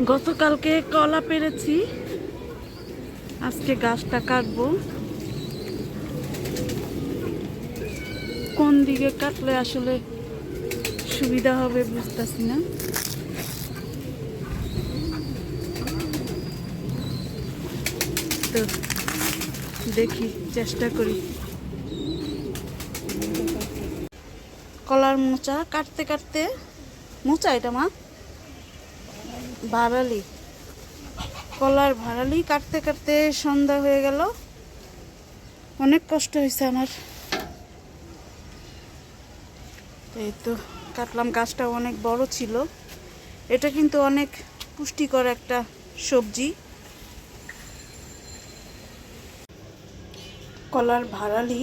গতকালকে কলা পেরেছি। আজকে গাছটা কাটবো। কোন দিকে কাটলে আসলে সুবিধা হবে বুঝতেছি না। তো দেখি, চেষ্টা করি। কলার মোচা কাটতে কাটতে। মোচা এটা মা? ভাড়ালি কলার ভাড়ালি কাটতে কাটতে সন্ধ্যা হয়ে গেল। অনেক কষ্ট হয়েছে আমার। এই তো কাটলাম গাছটা অনেক বড় ছিল। এটা কিন্তু অনেক পুষ্টিকর একটা সবজি। কলার ভাড়ালি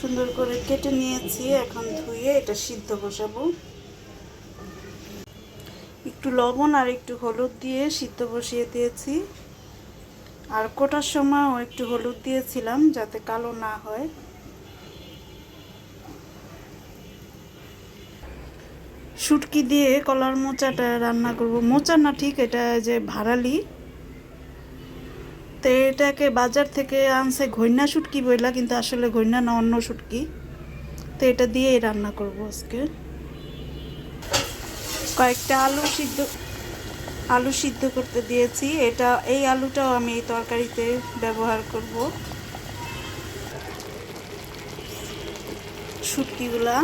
সুন্দর করে কেটে নিয়েছি, এখন ধুয়ে এটা সিদ্ধ বসাবো। একটু লবণ আর একটু হলুদ দিয়ে সিদ্ধ বসিয়ে দিয়েছি। আর কোটার সময়ও একটু হলুদ দিয়েছিলাম যাতে কালো না হয়। শুটকি দিয়ে কলার মোচাটা রান্না করব। মোচা না ঠিক, এটা যে ভাড়ালি। তো এটাকে বাজার থেকে আনছে ঘৈনা শুটকি বইলা, কিন্তু আসলে ঘৈনা না অন্য শুটকি। তো এটা দিয়েই রান্না করব আজকে। কয়েকটা আলু সিদ্ধ আলু সিদ্ধ করতে দিয়েছি। এটা, এই আলুটাও আমি এই তরকারিতে ব্যবহার করব। শুটকিগুলা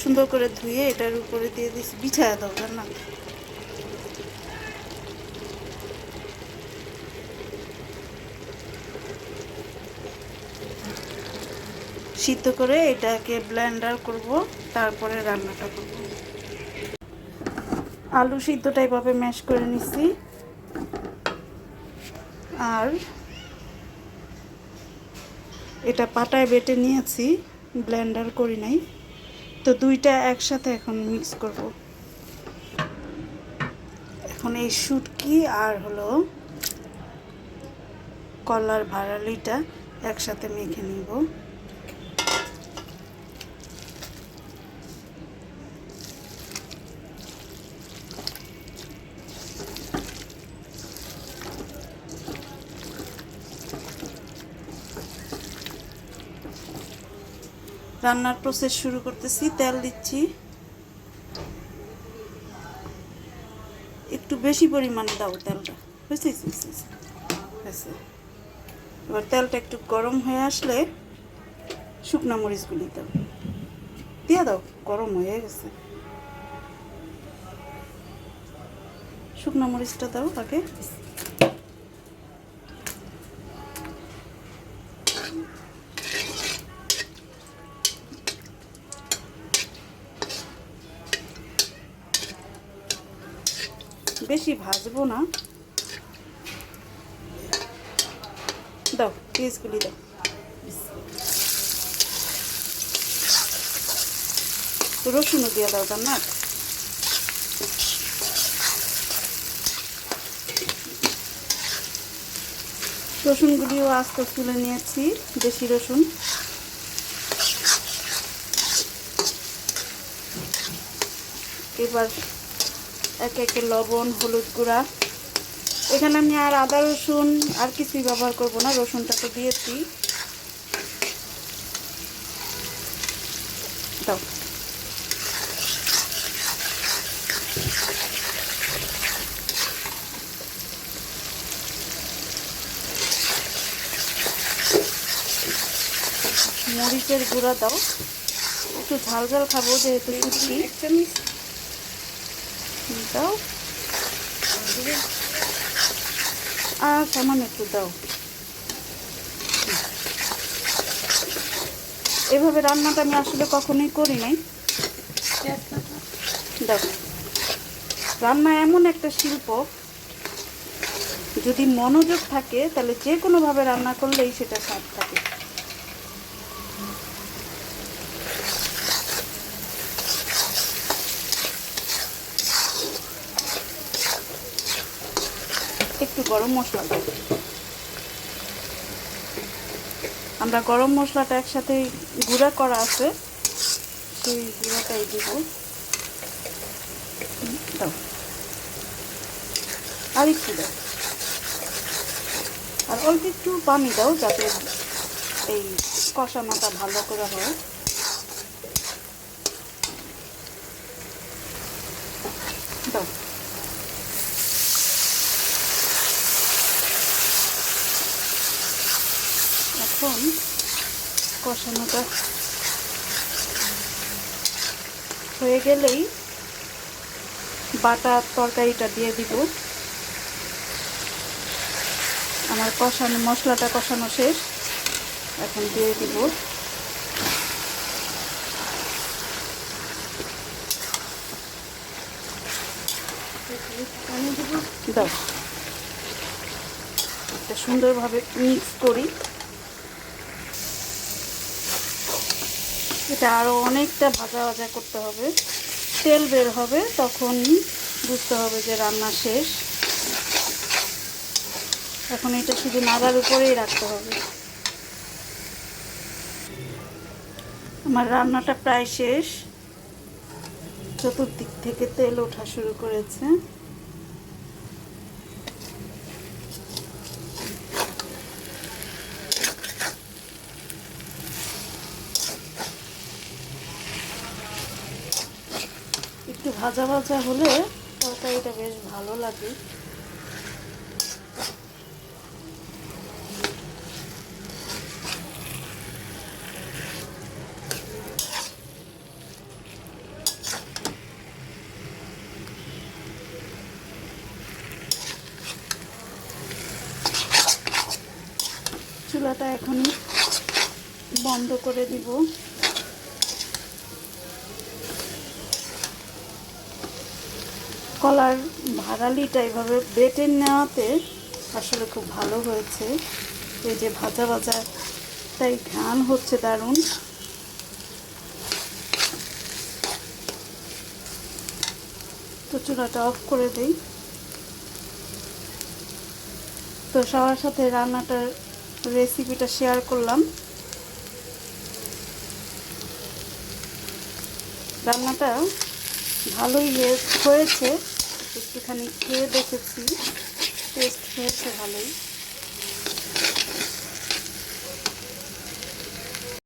সুন্দর করে ধুয়ে এটার উপরে দিয়ে দিচ্ছি বিছায়া দরকার না সিদ্ধ করে এটাকে ব্লেন্ডার করব, তারপরে রান্নাটা করব। আলু সিদ্ধটা এভাবে ম্যাশ করে নিছি। আর এটা পাটায় বেটে নিয়েছি ব্লেন্ডার করি নাই। তো দুইটা একসাথে এখন মিক্স করব। এখন এই শুটকি আর হলো কলার ভাড়ালিটা একসাথে মেখে নিব। রান্নার প্রসেস শুরু করতেছি, তেল দিচ্ছি। একটু বেশি পরিমাণে দাও তেলটা। বুঝছিস? হয়েছে এবার তেলটা একটু গরম হয়ে আসলে শুকনো মরিচগুলি দাও দিয়ে দাও, গরম হয়ে গেছে। শুকনো মরিচটা দাও আগে বেশি ভাজবো না। দাও, পিসগুলি দাও। রসুনও দিয়ে দাও না রসুনগুলিও আস্তে তুলে নিয়েছি, দেশি রসুন। এবার একে একে লবণ, হলুদ গুঁড়া। এখানে আমি আর আদা, রসুন আর কিছুই ব্যবহার করব না, রসুনটা তো দিয়েছি। দাও। মরিচের গুঁড়া দাও। একটু ঝাল ঝাল খাব যেহেতু শুটকি। দাও। আর সামান্য একটু দাও। এভাবে রান্নাটা আমি আসলে কখনোই করি নাই। দাও। রান্না এমন একটা শিল্প, যদি মনোযোগ থাকে, তাহলে যে কোনোভাবে রান্না করলেই সেটা স্বাদ থাকে। একটু গরম মশলা দাও আমরা গরম মশলাটা একসাথে গুঁড়া করা আছে, সেই গুঁড়াটাই দিব। দাও। আর একটু দাও। আর অল্প একটু পানি দাও যাতে এই কষানোটা ভালো করে হয় দাও এখন কষানোটা হয়ে গেলেই বাটা তরকারিটা দিয়ে দিব। আমার কষানো মশলাটা কষানো শেষ। এখন দিয়ে দিব। দাও। এটা সুন্দরভাবে মিক্স করি। এটা আরও অনেকটা ভাজা ভাজা করতে হবে। তেল বের হবে, তখন বুঝতে হবে যে রান্না শেষ। এখন এটা শুধু নাগার উপরেই রাখতে হবে। আমার রান্নাটা প্রায় শেষ। চতুর্দিক থেকে তেল ওঠা শুরু করেছে। একটু ভাজা ভাজা হলে তরকারিটা বেশ ভালো লাগে। চুলাটা এখনই বন্ধ করে দিব। কলার ভাড়ালিটা এভাবে বেটে নেওয়াতে আসলে খুব ভালো হয়েছে। এই যে ভাজা ভাজা তাই ঘ্রাণ হচ্ছে দারুণ। তো চুলাটা অফ করে দিই। তো সবার সাথে রান্নাটার রেসিপিটা শেয়ার করলাম। রান্নাটা ভালোই হয়েছে। একটুখানি খেয়ে দেখেছি টেস্ট হয়েছে ভালোই।